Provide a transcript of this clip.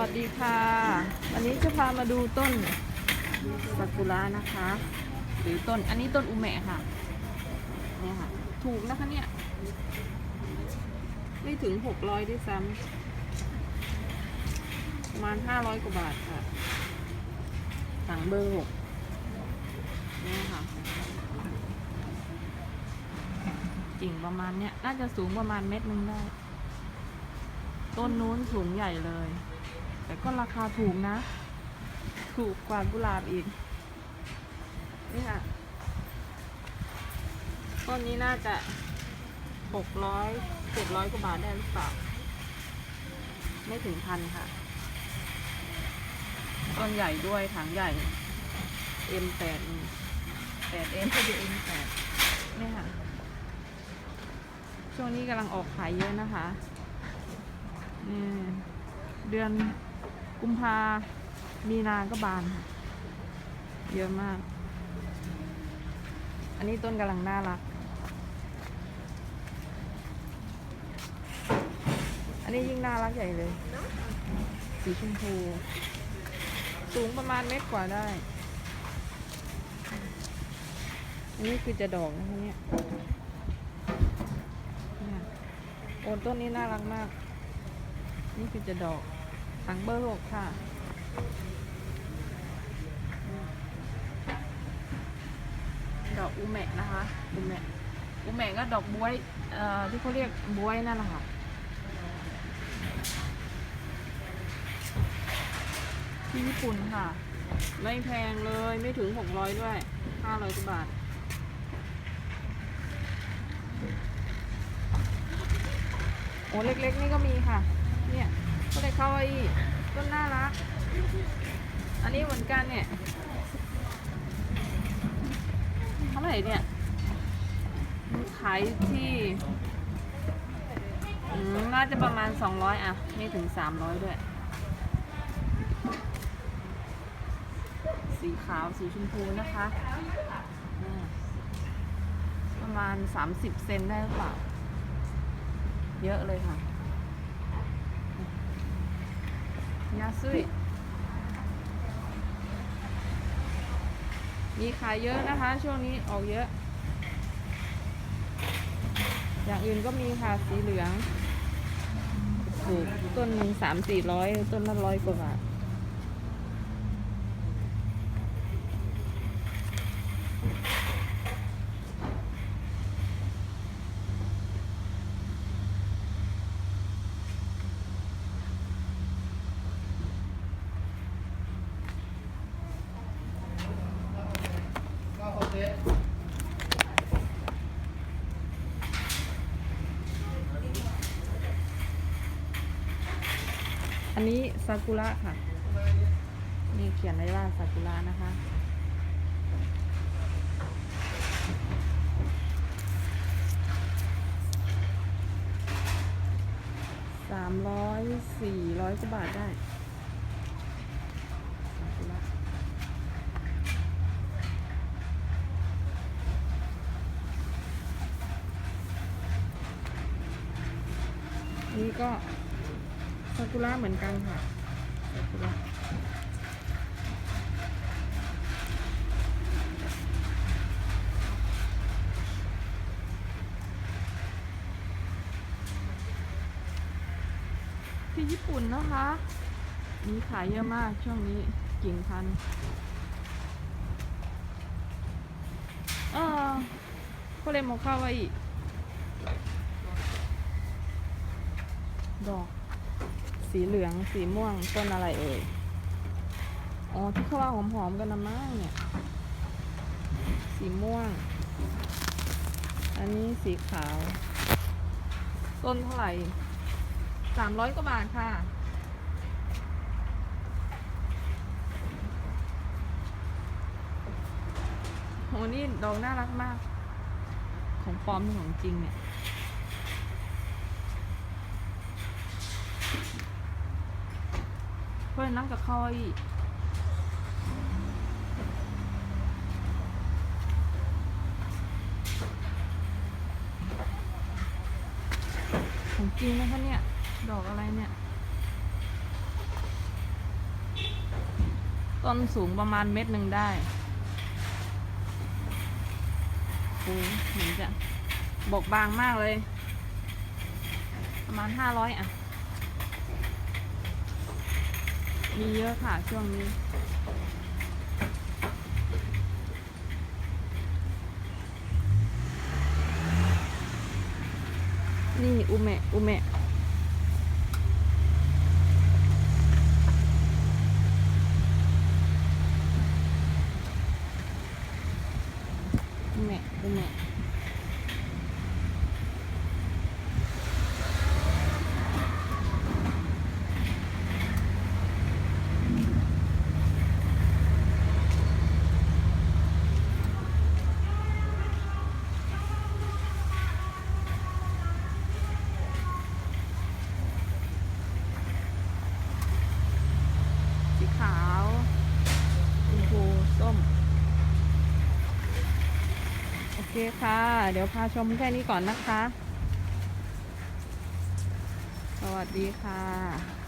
วัสดีค่ะ วันนี้จะพามาดูต้นซากุระนะคะ หรือต้นอันนี้ต้นอุเมะค่ะเนี่ยค่ะ ถูกนะคะเนี่ย ไม่ถึงหกร้อยด้วยซ้ำประมาณห้าร้อยกว่าบาทค่ะสั่งเบอร์หกเนี่ยค่ะกิ่งประมาณเนี้ย น่าจะสูงประมาณเม็ดนึงได้ ต้นนู้นสูงใหญ่เลย แต่ก็ราคาถูกนะ ถูกกว่ากุหลาบอีกนี่ค่ะต้นนี้น่าจะหกร้อยเจ็ดร้อยกว่าบาทได้หรือเปล่า ไม่ถึงพันค่ะ ต้นใหญ่ด้วยถังใหญ่ M8 8 M ก็จะ M8 เนี่ค่ะ ช่วงนี้กำลังออกขายเยอะนะคะนี่เดือน กุมภามีนาก็บานค่ะ เยอะมาก อันนี้ต้นกำลังน่ารัก อันนี้ยิ่งน่ารักใหญ่เลย สีชมพู สูงประมาณเมตรกว่าได้ อันนี้คือจะดอกนะคะเนี่ยเนี่ยโอนต้นนี้น่ารักมาก นี่คือจะดอก ถังเบอร์หกค่ะ ดอกอุเมะนะคะอุเมะอุเมะก็ดอกบวยเอ่อที่เขาเรียกบวยนั่นแหละค่ะที่ญี่ปุ่นค่ะ ไม่แพงเลยไม่ถึงหกร้อยด้วยห้าร้อยกว่าบาทโอ้เล็กๆนี่ก็มีค่ะ เนี่ย ก็เลยเข้าไอ้ต้นน่ารัก อันนี้เหมือนกันเนี่ยเท่าไหร่เนี่ยขายที่น่าจะประมาณ 200 อะ ไม่ถึง 300 ด้วย สีขาวสีชมพูนะคะ ประมาณ 30 เซนได้หรือเปล่า เยอะเลยค่ะ ยาซุยมีขายเยอะนะคะ ช่วงนี้ออกเยอะ อย่างอื่นก็มีค่ะสีเหลืองถูกต้นหนึ่งสามสี่ร้อยต้นละร้อยกว่าบาท อันนี้ซากุระค่ะ นี่เขียนไว้ว่าซากุระนะคะ สามร้อยสี่ร้อยกว่าบาทได้ซากุระนี่ก็ กุระเหมือนกันค่ะซากุระที่ญี่ปุ่นนะคะ มีขายเยอะมากช่วงนี้กิ่งพันเออก็เลยมองเข้าไว้อีกดอก สีเหลืองสีม่วงต้นอะไรเอ่ย อ๋อที่เขาว่าหอมๆกันนะมั้งเนี่ย สีม่วง อันนี้สีขาว ต้นเท่าไหร่สามร้อยกว่าบาทค่ะ โหนี่ดอกน่ารักมาก ของปลอมเป็นของจริงเนี่ย เพื่อนนั่งกับเขาอีกของจริงนะคะเนี่ย ดอกอะไรเนี่ย ต้นสูงประมาณเม็ดหนึ่งได้โอ้เห็นจะบกบางมากเลย ประมาณห้าร้อยอะ มีเยอะค่ะช่วงนี้ นี่อุเมะอุเมะอุเมะอุเมะสีขาวชมพูส้ม โอ เคค่ะ เดี๋ยวพาชมแค่นี้ก่อนนะคะ สวัสดีค่ะ